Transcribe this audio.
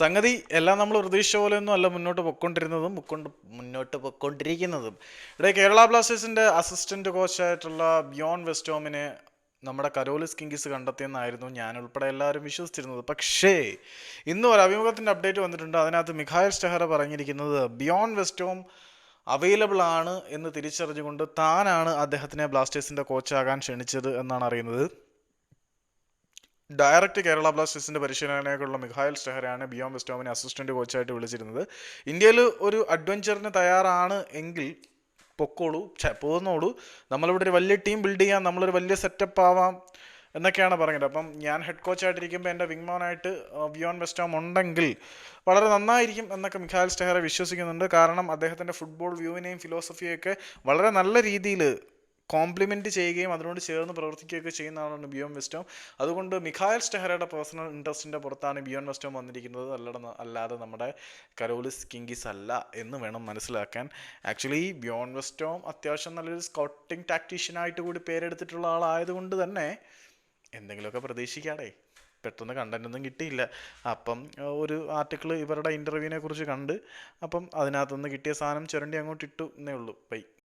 സംഗതി എല്ലാം നമ്മൾ പ്രതീക്ഷിച്ച പോലെയൊന്നും അല്ല മുന്നോട്ട് പൊയ്ക്കൊണ്ടിരുന്നതും മുക്കൊണ്ട് മുന്നോട്ട് പൊയ്ക്കൊണ്ടിരിക്കുന്നതും. ഇവിടെ കേരള ബ്ലാസ്റ്റേഴ്സിന്റെ അസിസ്റ്റന്റ് കോച്ചായിട്ടുള്ള ബിയോൺ വെസ്റ്റോമിനെ നമ്മുടെ കരോലിസ് കിങ്കിസ് കണ്ടെത്തിയെന്നായിരുന്നു ഞാൻ ഉൾപ്പെടെ എല്ലാവരും വിശ്വസിച്ചിരുന്നത്. പക്ഷേ ഇന്ന് ഒരു അഭിമുഖത്തിന്റെ അപ്ഡേറ്റ് വന്നിട്ടുണ്ട്. അതിനകത്ത് മിഖായൽ സ്റ്റെഹറ പറഞ്ഞിരിക്കുന്നത് ബിയോൺ വെസ്റ്റോം അവൈലബിൾ ആണ് എന്ന് തിരിച്ചറിഞ്ഞുകൊണ്ട് താനാണ് അദ്ദേഹത്തിനെ ബ്ലാസ്റ്റേഴ്സിന്റെ കോച്ചാകാൻ ക്ഷണിച്ചത് എന്നാണ് അറിയുന്നത്. ഡയറക്റ്റ് കേരള ബ്ലാസ്റ്റേഴ്സിന്റെ പരിശീലനത്തിലേക്കുള്ള മിഹായൽ സ്റ്റെഹറയാണ് ബിയോൺ വെസ്റ്റോമിനെ അസിസ്റ്റന്റ് കോച്ചായിട്ട് വിളിച്ചിരുന്നത്. ഇന്ത്യയിൽ ഒരു അഡ്വഞ്ചറിന് തയ്യാറാണ് എങ്കിൽ പൊക്കോളൂ പോകുന്നോളൂ നമ്മളിവിടെ ഒരു വലിയ ടീം ബിൽഡ് ചെയ്യാം നമ്മളൊരു വലിയ സെറ്റപ്പ് ആവാം എന്നൊക്കെയാണ് പറയുന്നത് അപ്പം ഞാൻ ഹെഡ് കോച്ചായിട്ടിരിക്കുമ്പോൾ എന്റെ വിങ്മോനായിട്ട് ബിയോൺ വെസ്റ്റോം ഉണ്ടെങ്കിൽ വളരെ നന്നായിരിക്കും എന്നൊക്കെ മിഖായൽ സ്റ്റെഹറെ വിശ്വസിക്കുന്നുണ്ട്. കാരണം അദ്ദേഹത്തിന്റെ ഫുട്ബോൾ വ്യൂവിനെയും ഫിലോസഫിയൊക്കെ വളരെ നല്ല രീതിയിൽ കോംപ്ലിമെന്റ് ചെയ്യുകയും അതിനോട് ചേർന്ന് പ്രവർത്തിക്കുകയൊക്കെ ചെയ്യുന്ന ആളാണ് ബിയോൺ വെസ്റ്റോം. അതുകൊണ്ട് മിഖായൽ സ്റ്റെഹറയുടെ പേഴ്സണൽ ഇൻട്രസ്റ്റിന്റെ പുറത്താണ് ബിയോൺ വെസ്റ്റോം വന്നിരിക്കുന്നത്. അല്ലട അല്ലാതെ നമ്മുടെ കരോലിസ് കിങ്കിസ് അല്ല എന്ന് വേണം മനസ്സിലാക്കാൻ. ആക്ച്വലി ബിയോൺ വെസ്റ്റോം അത്യാവശ്യം നല്ലൊരു സ്കൗട്ടിംഗ് ടാക്ടീഷ്യനായിട്ട് കൂടി പേരെടുത്തിട്ടുള്ള ആളായതുകൊണ്ട് തന്നെ എന്തെങ്കിലുമൊക്കെ പ്രതീക്ഷിക്കാടേ. പെട്ടെന്ന് കണ്ടന്റൊന്നും കിട്ടിയില്ല. അപ്പം ഒരു ആർട്ടിക്കിൾ ഇവരുടെ ഇന്റർവ്യൂവിനെ കുറിച്ച് കണ്ട് അപ്പം അതിനകത്തുനിന്ന് കിട്ടിയ സാധനം ചുരണ്ടി അങ്ങോട്ട് ഇട്ടു എന്നേ ഉള്ളൂ. ബൈ